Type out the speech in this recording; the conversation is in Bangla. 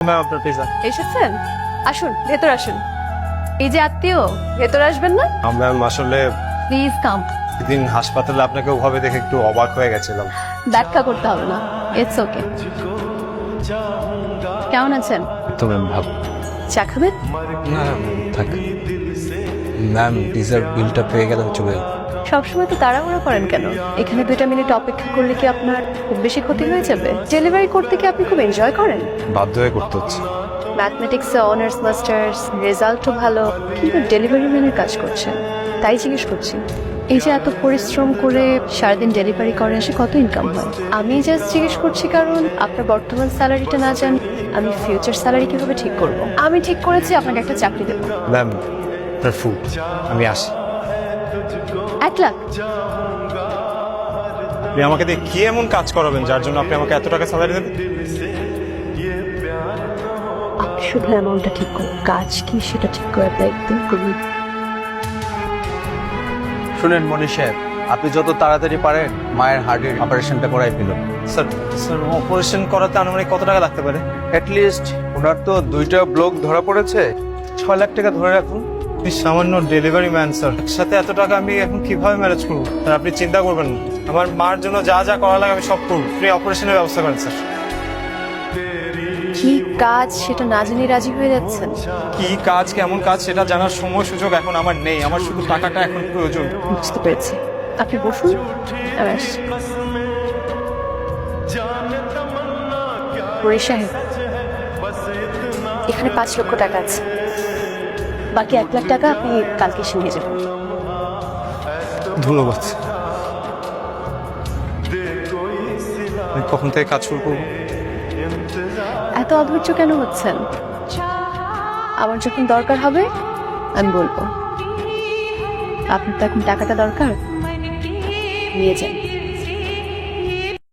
ম্যাম আপনার পিজা এসেছেন? আসুন ভেতর আসুন। এই যে আত্মীয় ভেতর আসবেন না? ম্যাম আসলে প্লিজ কাম দিন হাসপাতালে আপনাকে ওভাবে দেখে একটু অবাক হয়ে গেছিলাম। ব্যাখ্যা করতে হবে না। ইটস ওকে কেমন আছেন? তো ম্যাম ভালো। চা খাবেন? না থাক। ম্যাম পিজার বিলটা পেয়ে গেলাম চলে যাব। সবসময় তো তাড়াহুড়ো করেন কেন? এখানে দুইটা মিনিট অপেক্ষা করলে কি আপনার খুব বেশি ক্ষতি হয়ে যাবে? ডেলিভারি করতে কি আপনি খুব এনজয় করেন? বাধ্য হয়ে করতে হচ্ছে। ম্যাথমেটিক্সে অনার্স মাস্টার্স রেজাল্টও ভালো কিন্তু ডেলিভারি ম্যানের কাজ করছেন তাই জিজ্ঞেস করছি এই যে এত পরিশ্রম করে সারাদিন ডেলিভারি করেন সে কত ইনকাম হয়? আমি জাস্ট জিজ্ঞেস করছি কারণ আপনার বর্তমান স্যালারিটা না জানি আমি ফিউচার স্যালারি কীভাবে ঠিক করব? আমি ঠিক করেছি আপনাকে একটা চাকরি দেবো। ম্যাম আপনার ফুড আমি আসি। এক লাখ। আপনি আমাকে দিয়ে কি এমন কাজ করাবেন যার জন্য আপনি আমাকে এত টাকা স্যালারি দেবেন? আপনি শুধু অ্যামাউন্টটা ঠিক করুন। কাজ কি সেটা ঠিক করে একদম করুন। শুনেন মনীষ সাহেব আপনি যত তাড়াতাড়ি পারেন মায়ের হার্টের অপারেশনটা করাই ফেলুন। স্যার স্যার অপারেশন করাতে আনুমানিক কত টাকা লাগতে পারে? লিস্ট ওনার তো দুইটা ব্লক ধরা পড়েছে। ছয় লাখ টাকা ধরে রাখুন। আপনি সামান্য ডেলিভারি ম্যান স্যার সাথে এত টাকা আমি এখন কীভাবে ম্যানেজ করব? স্যার আপনি চিন্তা করবেন না। আমার মার জন্য যা যা করা লাগে আমি সব করব। আপনি অপারেশনের ব্যবস্থা করেন স্যার কি কাজ সেটা না জেনে রাজি হয়ে যাচ্ছেন? কি কাজ কেমন কাজ সেটা জানার সময় সুযোগ এখন আমার নেই। আমার শুধু টাকাটা এখন প্রয়োজন। বুঝতে পেরেছি। আপনি বসুন সাহেব এখানে পাঁচ লক্ষ টাকা আছে। বাকি এক লাখ টাকা আপনি কালকে এসে নিয়ে যাবেন। ধন্যবাদ। কখন থেকে কাজ শুরু করব? এত অধৈর্য কেন হচ্ছেন? আমার যখন দরকার হবে আমি বলব। আপনার তো এখন টাকাটা দরকার নিয়ে যান।